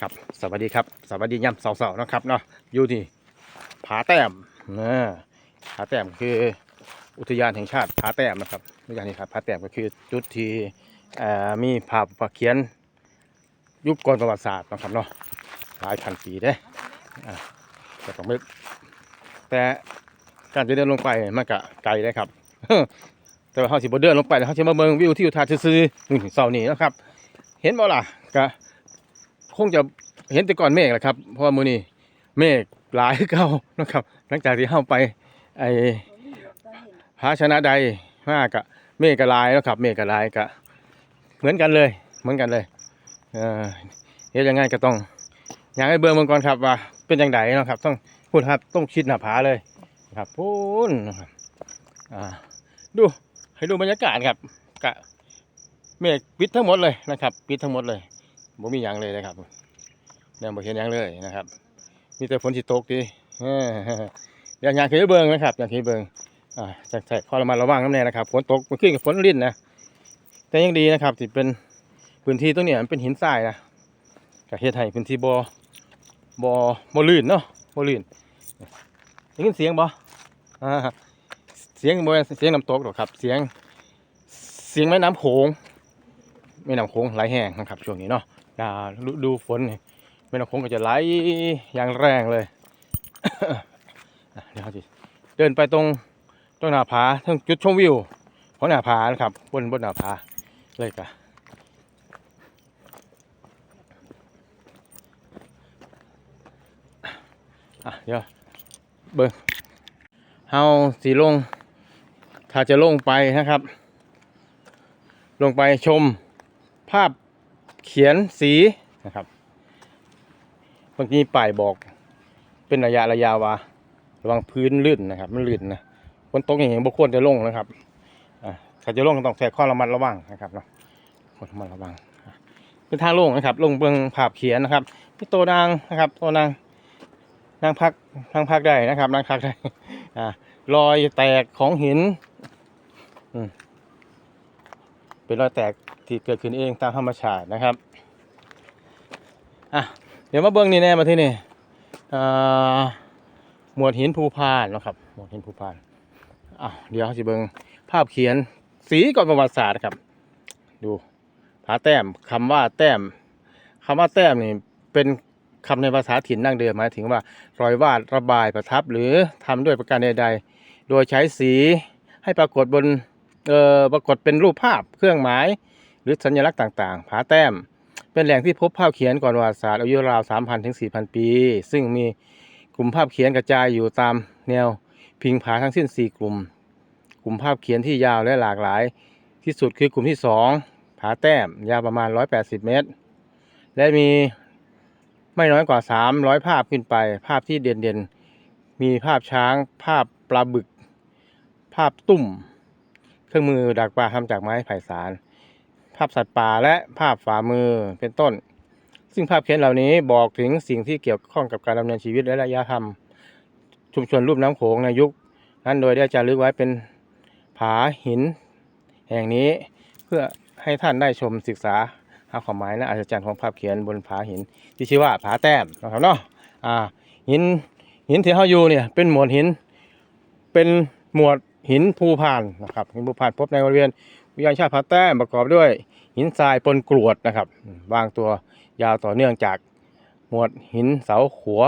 ครับสวัสดีครับสวัสดีย่ำเสาๆนะครับเนาะอยู่ที่ผาแต้มนะผาแต้มคืออุทยานแห่งชาติผาแต้มนะครับอุทยานแห่งชาติผาแต้มก็คือจุดที่มีภาพวาดเขียนยุคก่อนประวัติศาสตร์นะครับเนาะหลายพันปีเด้แต่ต้องไม่แต่การจะเดินลงไปมันก็ไกลเลยครับ แต่ว่าเขาสิบเดินลงไปแล้วเขาจะมาเบิ่งวิวที่อยู่ทาซื่อๆนี่เสานี่นะครับ เห็นบ่ล่ะก็ งจะเห็นแต่ก่อนเมฆแหละครับ เพราะว่ามื้อนี้เมฆหลายเก่านะครับ หลังจากที่เข้าไปไอ้ภาชนะใดมากะเมฆก็หลายแล้วครับ เมฆก็หลายก็เหมือนกันเลย เหมือนกันเลยเออเฮ็ดยังไงก็ต้องอยากให้เบิ่งเบิ่งก่อนครับว่าเป็นจังไดเนะครับ ต้องพูดครับต้องชิดหน้าผาเลยครับพูนนะครับอ่าดูให้ดูบรรยากาศครับกะเมฆปิดทั้งหมดเลยนะครับ ปิดทั้งหมดเลย บ่มีหยังเลยนะครับเนี่ยบ่เห็นหยังเลยนะครับ มีแต่ฝนสิตกดีอย่างอย่างเคยเบิงนะครับอย่างเคยเบิงอ่าจากใส่ข้อระมัดระวังน้ำแน่นะครับฝนตกมันขึ้นกับฝนลินนะแต่ยังดีนะครับที่เป็นพื้นที่ตรงนี้มันเป็นหินทรายนะก็เฮ็ดให้พื้นที่บ่บ่บ่ลื่นเนาะบ่ลื่นได้ยินเสียงบ่อ่าเสียงบ่แม่นเสียงน้ำตกหรอกครับ เสียงเสียงแม่น้ำโขงแม่น้ำโขงไหลแห้งนะครับช่วงนี้เนาะ อ่าฤดูฝนนี่แม่น้ำโขงก็จะไหลอย่างแรงเลยเดี๋ยวจิเดินไปตรงตรงหน้าผาตรงจุดชมวิวของหน้าผานะครับบนบนหน้าผาเลยกะอะเดี๋ยวเบิ้งเฮาสีลง ถ้าจะลงไปนะครับ ลงไปชมภาพ เขียนสีนะครับบางทีป้ายบอก เป็นระยะระยะว่าระวังพื้นลื่นนะครับ มันลื่นนะฝนตกอย่างนี้บุควรจะลงนะครับอ่าถ้าจะลงก็ต้องใส่ข้อระมัดระวังนะครับเนาะข้อระมัดระวังอะเป็นทางลงนะครับ ลงเบื้องภาพเขียนนะครับพี่โตนางนะครับโตนางนางพักนางพักได้นะครับนางพักได้อ่ารอยแตกของหิน เป็นรอยแตกที่เกิดขึ้นเองตามธรรมชาตินะครับอะเดี๋ยวมาเบิ้งนี่แน่มาที่นี่อ่าหมวดหินภูพานนะครับหมวดหินภูพานอะเดี๋ยวสิเบิ้งภาพเขียนสีก่อนประวัติศาสตร์ครับ ดูผาแต้มคำว่าแต้มคำว่าแต้มนี่เป็นคำในภาษาถิ่นดั้งเดิมหมายถึงว่ารอยวาดระบายประทับหรือทำด้วยประการใดๆ โดยใช้สีให้ปรากฏบน เอ่อปรากฏเป็นรูปภาพเครื่องหมาย หรือสัญลักษณ์ต่างๆ ผาแต้ม เป็นแหล่งที่พบภาพเขียนก่อนประวัติศาสตร์อายุราว 3,000 ถึง 4,000 ปี ซึ่งมีกลุ่มภาพเขียนกระจายอยู่ตามแนวพิงผาทั้งสิ้น 4 กลุ่ม กลุ่มภาพเขียนที่ยาวและหลากหลาย ที่สุดคือกลุ่มที่ 2 ผาแต้ม ยาวประมาณ 180 เมตร และมีไม่น้อยกว่า 300 ภาพขึ้นไป ภาพที่เด่นๆ มีภาพช้าง ภาพปลาบึก ภาพตุ่ม เครื่องมือดักปลาทำจากไม้ไผ่สาร ภาพสัตว์ป่าและภาพฝ่ามือเป็นต้น ซึ่งภาพเขียนเหล่านี้บอกถึงสิ่งที่เกี่ยวข้องกับการดำเนินชีวิตและระยะธรรม ชุมชนรูปน้ำโขงในยุค นั้นโดยได้จารึกไว้เป็นผาหิน แห่งนี้เพื่อให้ท่านได้ชมศึกษาหาความหมายและอัศจรรย์ของภาพเขียนบนผาหิน ที่ชื่อว่าผาแต้มนะครับเนาะอ่าหินหินที่เขาอยู่เนี่ยเป็นหมวดหินเป็นหมวด หินภูพานนะครับหินภูพานพบในบริเวณวิทยาชาติผาแต้มประกอบด้วยหินทรายปนกรวดนะครับวางตัวยาวต่อเนื่องจากหมวดหินเสาขัว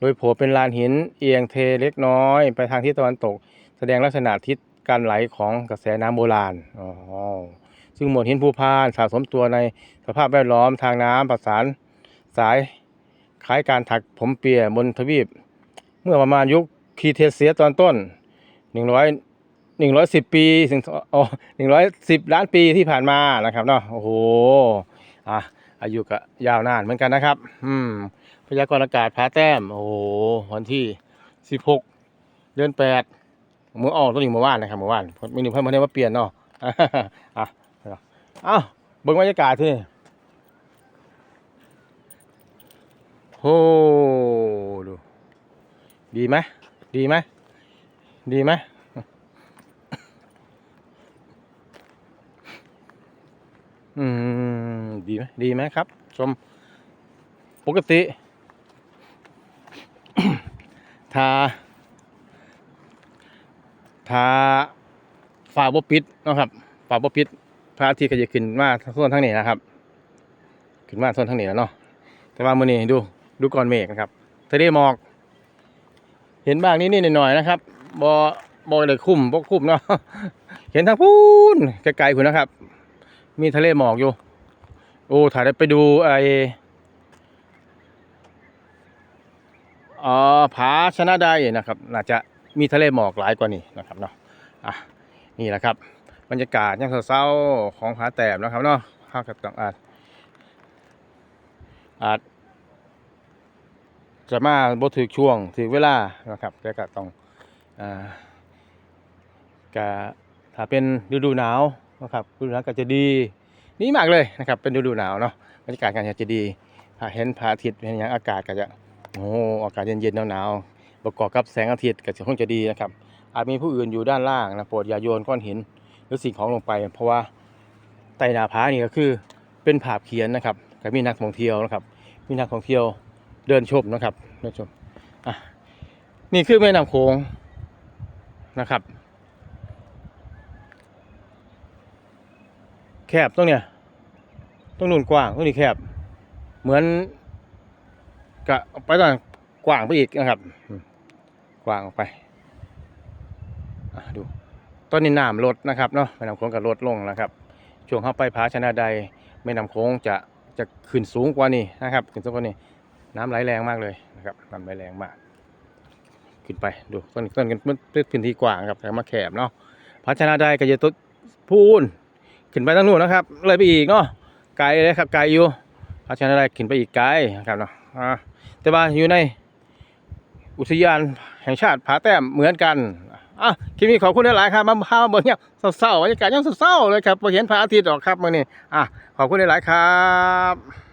โดยโผล่เป็นลานหินเอียงเทเล็กน้อย ไปทางทิศตะวันตก แสดงลักษณะทิศการไหลของกระแสน้ำโบราณอ๋อซึ่งหมวดหินภูพานสะสมตัวในสภาพแวดล้อมทางน้ำประสานสายคล้ายการถักผมเปียบนทวีป เมื่อประมาณยุคคีเทเซียตอนต้น หนึ่งร้อยหนึ่งร้อยสิบปีถึงอ๋อหนึ่งร้อยสิบล้านปีที่ผ่านมานะครับเนาะโอ้โหอะอายุก็ยาวนานเหมือนกันนะครับ อืม พยากรณ์อากาศผาแต้ม โอ้โห วันที่สิบหกเดือนแปดเมื่อออกตัวนี้เมื่อวานนะครับเมื่อวานไม่หนึ่งเพิ่มมาได้มาเปลี่ยนเนาะอะอ้าวเบิ่งบรรยากาศที่โอ้ดู ดีไหมดีไหม ดีไหมอืม ดีไหมดีไหมครับ ชม ปกติถ้าถ้าฝาบปิดนะครับฝาบปิด พระอาทิตย์ก็จะขึ้นมาส่วนทางนี้นะครับ ขึ้นมาส่วนทางนี้แล้วเนาะ แต่ว่ามื้อนี้ดู ดูก่อนเมฆนะครับทะเลหมอก เห็นบ้างนิดๆหน่อยๆนะครับ บ่บ่ได้คุ้มบ่คุ้มเนาะเห็นทางพูนไกลๆพุ่นะครับ มีทะเลหมอกอยู่ โอ้ถ่ายไปดูไออ่อผาชนะได้นะครับ น่าจะมีทะเลหมอกหลายกว่านี้นะครับเนาะอะนี่แหละครับ บรรยากาศยามเช้าของผาแต้มนะครับเนาะข้าวกับต้องอาจอาจจะมาบ่ถึกช่วงถึกเวลานะครับแต่ก็ต้อง อ่าก็ถ้าเป็นฤดูหนาวนะครับฤดูหนาวก็จะดีนี่มากเลยนะครับ เป็นฤดูหนาวเนาะบรรยากาศการจะดีถ้าเห็นพระอาทิตย์เห็นอย่างอากาศก็จะโอ้โหอากาศเย็นๆหนาวๆประกอบกับแสงอาทิตย์ก็จะคงจะดีนะครับ อาจมีผู้อื่นอยู่ด้านล่างนะโปรดอย่าโยนก้อนหินหรือสิ่งของลงไป เพราะว่าใต้หนาผานี่ก็คือเป็นภาเขียนนะครับก็มีนักท่องเที่ยวนะครับ มีนักท่องเที่ยวเดินชมนะครับเดินชมอะนี่คือแม่น้ำโขง นะครับ แคบตรงเนี้ยตรงนู้นกว้างตรงนี้แคบ เหมือนกะไปตอนกว้างไปอีกนะครับกว้างออกไปดูตอนนี้น้ำลดนะครับเนาะแม่น้ำโขงก็ลดลงนะครับช่วงเข้าไปผาชนะใดแม่น้ำโขงจะจะขึ้นสูงกว่านี้นะครับ ขึ้นสูงกว่านี้ น้ำไหลแรงมากเลยนะครับน้ำไหลแรงมาก ขึ้นไปดูต้นต้นกันมันพื้นที่กว้างครับแต่มาแคบเนาะผาชนะใดก็จะต้นพูนขึ้นไปทางนู้นนะครับเลยไปอีกเนาะไกลเลยครับไกลอยู่ผาชนะใดขึ้นไปอีกไกลนะครับเนาะแต่ว่าอยู่ในอุทยานแห่งชาติผาแต้มเหมือนกันอะคลิปนี้ขอบคุณหลายครับมาพามาเบิ่งเนี่ยเศร้าๆบรรยากาศยังเศร้าๆเลยครับพอเห็นพระอาทิตย์ออกครับมื่อนี้อะขอบคุณหลายครับ